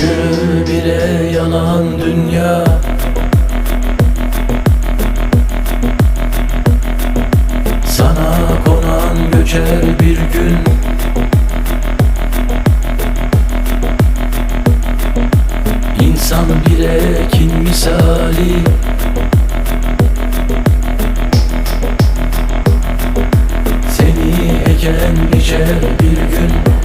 Yürü bile yanan dünya. Sana konan göçer bir gün. İnsan bir ekin misali. Seni eken biçer bir gün.